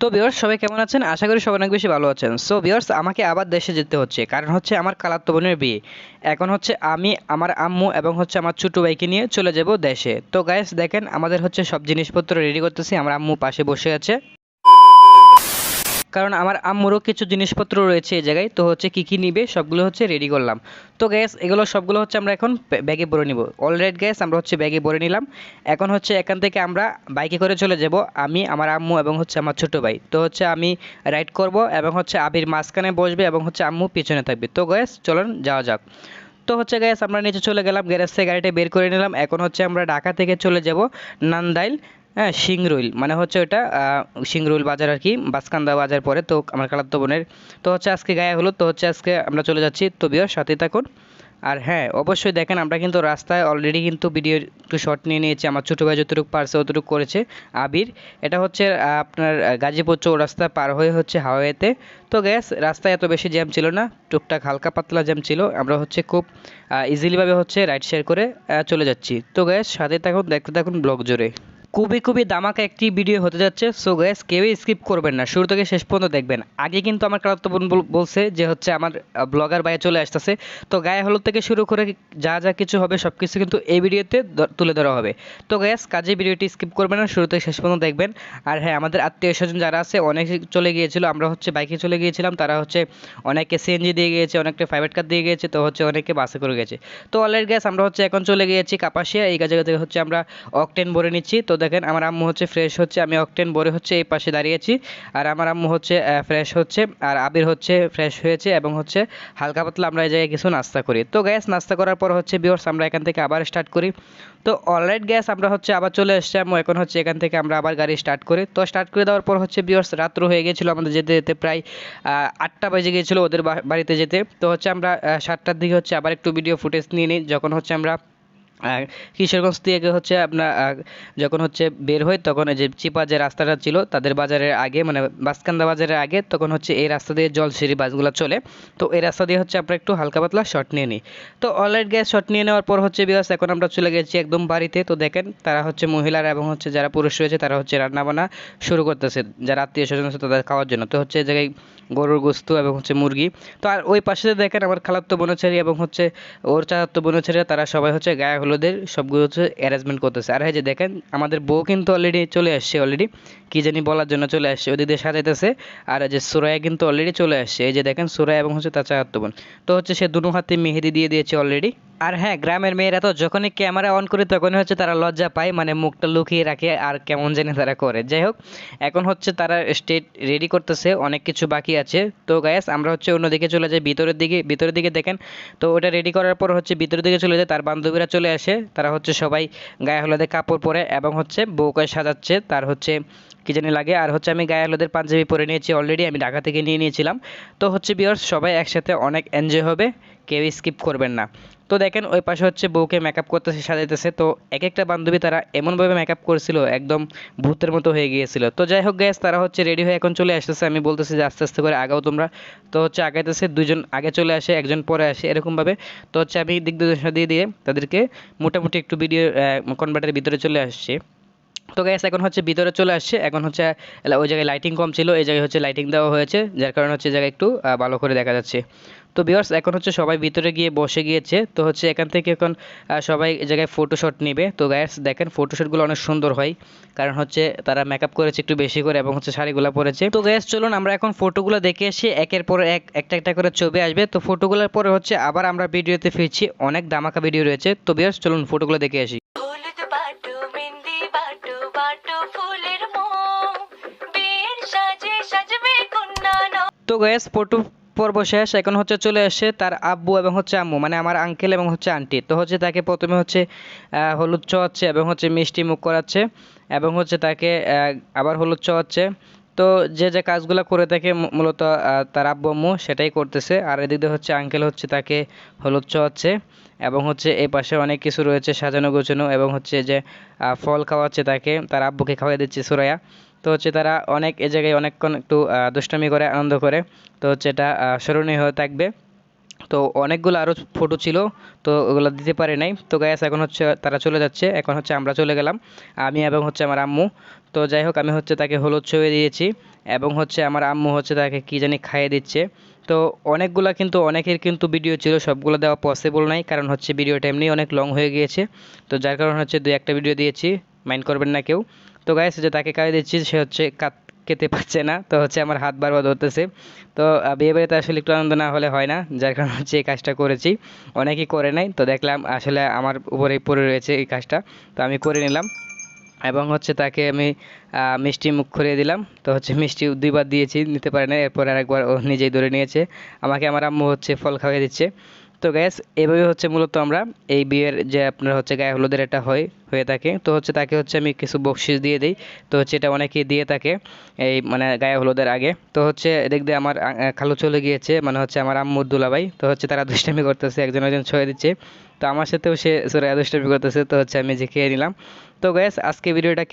তো বিয়ার্স সবাই কেমন আছেন? আশা করি সবাই অনেক বেশি ভালো আছেন। সো বিয়ার্স আমাকে আবার দেশে যেতে হচ্ছে। কারণ হচ্ছে আমার খালাতো বোনের বিয়ে। এখন হচ্ছে আমি, আমার আম্মু এবং হচ্ছে আমার ছোটো ভাইকে নিয়ে চলে যাব দেশে। তো গাইস দেখেন, আমাদের হচ্ছে সব জিনিসপত্র রেডি করতেছি। আমার আম্মু পাশে বসে আছে। কারণ আমার আম্মুরও কিছু জিনিসপত্র রয়েছে এই জায়গায়, তো হচ্ছে কী কী নিবে সবগুলো হচ্ছে রেডি করলাম। তো গ্যাস এগুলো সবগুলো হচ্ছে আমরা এখন ব্যাগে ভরে নিব। অলরেড গ্যাস আমরা হচ্ছে ব্যাগে ভরে নিলাম। এখন হচ্ছে এখান থেকে আমরা বাইকে করে চলে যাব, আমি, আমার আম্মু এবং হচ্ছে আমার ছোটো ভাই। তো হচ্ছে আমি রাইড করব এবং হচ্ছে আবির মাঝখানে বসবে এবং হচ্ছে আম্মু পিছনে থাকবে। তো গ্যাস চলুন যাওয়া যাক। তো হচ্ছে গ্যাস আমরা নিচে চলে গেলাম গ্যারেজ থেকে গাড়িটা বের করে নিলাম। এখন হচ্ছে আমরা ঢাকা থেকে চলে যাব, নান্দাইল। হ্যাঁ সিংরুইল মানে হচ্ছে ওটা সিংরুইল বাজার আর কি বাসকান্দা বাজার পরে, তো আমার খালাতো বোনের। তো হচ্ছে আজকে গায়ে হলো তো হচ্ছে আজকে আমরা চলে যাচ্ছি, তো বিয়ার সাথে থাকুন। আর হ্যাঁ অবশ্যই দেখেন, আমরা কিন্তু রাস্তায় অলরেডি কিন্তু ভিডিও একটু শর্ট নিয়ে নিয়েছি। আমার ছোটো ভাই যতটুকু পারছে, অতটুকু করেছে। আবির, এটা হচ্ছে আপনার গাজীপুর চৌ চৌরাস্তা পার হয়ে হচ্ছে হাওয়াইতে। তো গ্যাস রাস্তায় এত বেশি জ্যাম ছিল না। টুকটাক হালকা পাতলা জ্যাম ছিল। আমরা হচ্ছে খুব ইজিলিভাবে হচ্ছে রাইড শেয়ার করে চলে যাচ্ছি। তো গ্যাস সাথে থাকুন, দেখতে থাকুন ব্লগ জোরে খুবই খুবই দামাকা একটি ভিডিও হতে যাচ্ছে। সো গ্যাস কেউই স্কিপ করবেন না। শুরু থেকে শেষ পর্যন্ত দেখবেন। আগে কিন্তু আমার কালাত্ম বোন বলছে যে হচ্ছে আমার ব্লগার বাইরে চলে আসতেছে। তো গায়ে হলুদ থেকে শুরু করে যা যা কিছু হবে সব কিছু কিন্তু এই ভিডিওতে তুলে ধরা হবে। তো গ্যাস কাজে ভিডিওটি স্কিপ করবেন না। শুরু থেকে শেষ পর্যন্ত দেখবেন। আর হ্যাঁ আমাদের আত্মীয় স্বজন যারা আছে, অনেক চলে গিয়েছিল। আমরা হচ্ছে বাইকে চলে গিয়েছিলাম। তারা হচ্ছে অনেকে সিএনজি দিয়ে গিয়েছে অনেকটা প্রাইভেট কার দিয়ে গিয়েছে। তো হচ্ছে অনেকে বাসে করে গেছে। তো অলরেডি গ্যাস আমরা হচ্ছে এখন চলে গিয়েছি কাপাসিয়া। এই থেকে হচ্ছে আমরা অকটেন ভরে নিচ্ছি। তো দেখেন, আমার আম্মু হচ্ছে ফ্রেশ হচ্ছে, আমি অকটেন ভরে হচ্ছে এই পাশে দাঁড়িয়েছি আর আমার আম্মু হচ্ছে ফ্রেশ হচ্ছে, আর আবির হচ্ছে ফ্রেশ হয়েছে এবং হচ্ছে হালকা পাতলা আমরা এই জায়গায় কিছু নাস্তা করি। তো গ্যাস নাস্তা করার পর হচ্ছে বিয়র্স আমরা এখান থেকে আবার স্টার্ট করি। তো অলরাইট গ্যাস আমরা হচ্ছে আবার চলে এসছি এখন হচ্ছে এখান থেকে আমরা আবার গাড়ি স্টার্ট করি। তো স্টার্ট করে দেওয়ার পর হচ্ছে বিয়র্স রাত্র হয়ে গিয়েছিল, আমাদের যেতে যেতে প্রায় আটটা বেজে গিয়েছিল ওদের বাড়িতে যেতে। তো হচ্ছে আমরা সাতটার দিকে হচ্ছে আবার একটু ভিডিও ফুটেজ নিয়ে নিই, যখন হচ্ছে আমরা কিশোরগঞ্জ থেকে হচ্ছে আপনার যখন হচ্ছে বের হই তখন যে চিপা যে রাস্তাটা ছিল, তাদের বাজারের আগে মানে বাসকান্দা বাজারের আগে, তখন হচ্ছে এই রাস্তা দিয়ে জলসিঁড়ি বাসগুলো চলে। তো এই রাস্তা দিয়ে হচ্ছে আমরা একটু হালকা পাতলা শর্ট নিয়ে নিই তো অলরেড গ্যাস শর্ট নিয়ে নেওয়ার পর হচ্ছে বিকজ এখন আমরা চলে গেছি একদম বাড়িতে। তো দেখেন, তারা হচ্ছে মহিলারা এবং হচ্ছে যারা পুরুষ রয়েছে, তারা হচ্ছে রান্নাবান্না শুরু করতেছে। যারা আত্মীয় স্বজন আছে, তাদের খাওয়ার জন্য। তো হচ্ছে জায়গায় গরুর গোস্ত এবং হচ্ছে মুরগি। তো আর ওই পাশে দেখেন আমার খালাত্তো বোনচারি এবং হচ্ছে ওর চাচাত্তো বোনচারিরা তারা সবাই হচ্ছে গায়ে হলুদের সবগুলো হচ্ছে অ্যারেঞ্জমেন্ট করতেছে। আর হ্যাঁ যে দেখেন, আমাদের বউ কিন্তু অলরেডি চলে আসছে অলরেডি কি জানি বলার জন্য চলে আসছে, ওদিকে সাজাইতেছে। আর যে সুরায়া কিন্তু অলরেডি চলে আসছে। এই যে দেখেন সুরায়া এবং হচ্ছে তার চাচাত্তো বোন। তো হচ্ছে সে দুনো হাতে মেহেদি দিয়ে দিয়েছে অলরেডি আর হ্যাঁ গ্রামের মেয়েরা তো যখনই ক্যামেরা অন করে, তখনই হচ্ছে তারা লজ্জা পায় মানে মুখটা লুকিয়ে রাখে আর কেমন জানি তারা করে। যাই হোক, এখন হচ্ছে তারা স্টেট রেডি করতেছে, অনেক কিছু বাকি আছে। তো গ্যাস আমরা হচ্ছে অন্যদিকে চলে যাই, ভিতরের দিকে ভিতরের দিকে দেখেন। তো ওটা রেডি করার পর হচ্ছে ভিতরের দিকে চলে যায় তার বান্ধবীরা চলে আসে, তারা হচ্ছে সবাই গায়ে হলুদে কাপড় পরে এবং হচ্ছে বউকে সাজাচ্ছে, তার হচ্ছে কী জানি লাগে। আর হচ্ছে আমি গায়ে হলুদের পাঞ্জাবি পরে নিয়েছি অলরেডি আমি ঢাকা থেকে নিয়ে নিয়েছিলাম। তো হচ্ছে বিয়ার্স সবাই একসাথে অনেক এনজয় হবে। কেউ স্কিপ করবেন না। তো দেখেন, ওই পাশে হচ্ছে বউকে মেকআপ করতেছে, সাজাইতেছে। তো এক একটা বান্ধবী তারা এমনভাবে মেকআপ করছিল, একদম ভূতের মতো হয়ে গিয়েছিল। তো যাই হোক গ্যাস তারা হচ্ছে রেডি হয়ে এখন চলে আসতেছে। আমি বলতেছি যে, আস্তে আস্তে করে আগাও তোমরা। তো হচ্ছে আগাইতেছে দুজন আগে চলে আসে, একজন পরে আসে, এরকমভাবে। তো হচ্ছে আমি দিক দুর্দশা দিয়ে দিয়ে তাদেরকে মোটামুটি একটু ভিডিও কনভার্টারের ভিতরে চলে আসছে। তো গ্যাস এখন হচ্ছে ভিতরে চলে আসছে। এখন হচ্ছে ওই জায়গায় লাইটিং কম ছিল, এই জায়গায় হচ্ছে লাইটিং দেওয়া হয়েছে, যার কারণে হচ্ছে জায়গায় একটু ভালো করে দেখা যাচ্ছে। তো বিয়ার্স এখন হচ্ছে সবাই ভিতরে গিয়ে বসে গিয়েছে, তো হচ্ছে এখান থেকে এখন সবাই জায়গায় ফটোশ্যুট নেবে। তো গ্যাস দেখেন ফটোশ্যুটগুলো অনেক সুন্দর হয়, কারণ হচ্ছে তারা মেকআপ করেছে একটু বেশি করে এবং হচ্ছে শাড়িগুলো পরেছে। তো গ্যাস চলুন আমরা এখন ফটোগুলো দেখে এসে একের পর এক, একটা একটা করে ছবি আসবে। তো ফটোগুলোর পরে হচ্ছে আবার আমরা ভিডিওতে ফিরছি, অনেক দামাকা ভিডিও রয়েছে। তো বিয়ার্স চলুন ফটোগুলো দেখে আসি। তো গ্যাস ফটো পর্ব শেষ। এখন হচ্ছে চলে আসে তার আব্বু এবং হচ্ছে আম্মু মানে আমার আঙ্কেল এবং হচ্ছে আন্টি তো হচ্ছে তাকে প্রথমে হচ্ছে হলুদ চোয়াচ্ছে এবং হচ্ছে মিষ্টি মুখ করাচ্ছে এবং হচ্ছে তাকে আবার হলুদ চোয়াচ্ছে তো যে যে কাজগুলো করে থাকে মূলত তার আব্বু আম্মু সেটাই করতেছে। আর এদিকে হচ্ছে আঙ্কেল হচ্ছে তাকে হলুদ চোয়াচ্ছে এবং হচ্ছে এই পাশে অনেক কিছু রয়েছে সাজানো গোছানো এবং হচ্ছে যে ফল খাওয়াচ্ছে তাকে, তার আব্বুকে খাওয়াই দিচ্ছে সুরাইয়া। তো হচ্ছে তারা অনেক এ জায়গায় অনেকক্ষণ একটু দুষ্টামি করে, আনন্দ করে। তো হচ্ছে এটা স্মরণীয় হয়ে থাকবে। তো অনেকগুলো আরও ফটো ছিল, তো ওগুলো দিতে পারে নাই। তো গ্যাস এখন হচ্ছে তারা চলে যাচ্ছে। এখন হচ্ছে আমরা চলে গেলাম, আমি এবং হচ্ছে আমার আম্মু। তো যাই হোক, আমি হচ্ছে তাকে হলুদ ছবি দিয়েছি এবং হচ্ছে আমার আম্মু হচ্ছে তাকে কী জানি খাইয়ে দিচ্ছে। তো অনেকগুলা কিন্তু, অনেকের কিন্তু ভিডিও ছিল, সবগুলো দেওয়া পসিবল নাই, কারণ হচ্ছে ভিডিওটা এমনি অনেক লং হয়ে গিয়েছে। তো যার কারণে হচ্ছে দু একটা ভিডিও দিয়েছি মাইন্ড করবেন না কেউ। তো গাইস যে তাকে খাইয়ে দিচ্ছি, সে হচ্ছে কাত খেতে পারছে না, তো হচ্ছে আমার হাত বারবার ধরতেছে। তো বিয়ে বাড়িতে আসলে একটু আনন্দ না হলে হয় না, যার কারণে হচ্ছে এই কাজটা করেছি। অনেকেই করে নাই, তো দেখলাম আসলে আমার উপরেই পড়ে রয়েছে এই কাজটা, তো আমি করে নিলাম। এবং হচ্ছে তাকে আমি মিষ্টি মুখ করিয়ে দিলাম, তো হচ্ছে মিষ্টি দুইবার দিয়েছি, নিতে পারে না এরপর আরেকবার ও নিজেই ধরে নিয়েছে। আমাকে আমার আম্মু হচ্ছে ফল খাওয়িয়ে দিচ্ছে। তো গ্যাস এভাবে হচ্ছে মূলত আমরা এই বিয়ের যে আপনার হচ্ছে গায়ে হলুদের এটা হয়, হয়ে থাকে। তো হচ্ছে তাকে হচ্ছে আমি কিছু বকশিস দিয়ে দিই। তো হচ্ছে এটা অনেকেই দিয়ে থাকে এই মানে গায়ে হলুদের আগে। তো হচ্ছে দিয়ে আমার খালু চলে গিয়েছে মানে হচ্ছে আমার আম্মুর দুলাভাই। তো হচ্ছে তারা দুষ্টামি করতেছে, একজন একজন ছয় দিচ্ছে। তো আমার সাথেও সে সরে দুষ্টামি করতেছে, তো হচ্ছে আমি যে খেয়ে নিলাম। তো গ্যাস আজকে ভিডিওটা